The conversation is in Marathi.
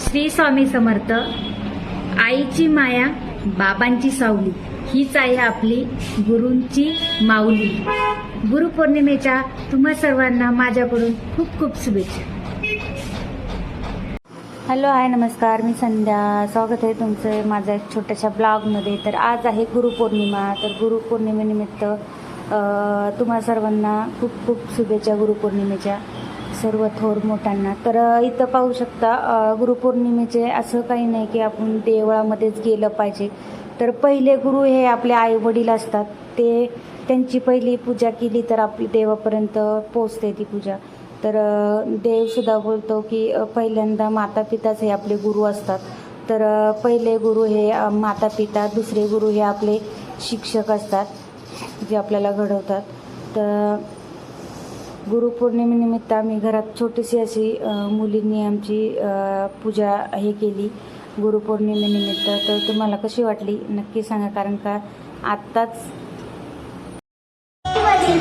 श्री स्वामी समर्थ आईची माया बाबांची सावली हीच आहे आपली गुरूंची माऊली. गुरुपौर्णिमेच्या तुम्हा सर्वांना माझ्याकडून खूप खूप शुभेच्छा. हॅलो हाय नमस्कार. मी संध्या. स्वागत आहे तुमचं माझ्या एक छोट्याशा ब्लॉगमध्ये. तर आज आहे गुरुपौर्णिमा. तर गुरुपौर्णिमेनिमित्त तुम्हा सर्वांना खूप खूप शुभेच्छा गुरुपौर्णिमेच्या. सर्व थोर मोठ्यांना. तर इथं पाहू शकता गुरुपौर्णिमेचे असं काही नाही की आपण देवळामध्येच गेलं पाहिजे. तर पहिले गुरु हे आपले आई वडील असतात. ते त्यांची पहिली पूजा केली तर आपली देवापर्यंत पोचते ती पूजा. तर देवसुद्धा बोलतो की पहिल्यांदा माता पिताच हे आपले गुरु असतात. तर पहिले गुरु हे माता पिता दुसरे गुरु हे आपले शिक्षक असतात जे आपल्याला घडवतात. तर गुरुपौर्णिमेनिमित्त आम्ही घरात छोटीशी अशी मुलींनी आमची पूजा हे केली गुरुपौर्णिमेनिमित्त. तर तुम्हाला कशी वाटली? नक्की सांगा कारण का आत्ताच वडील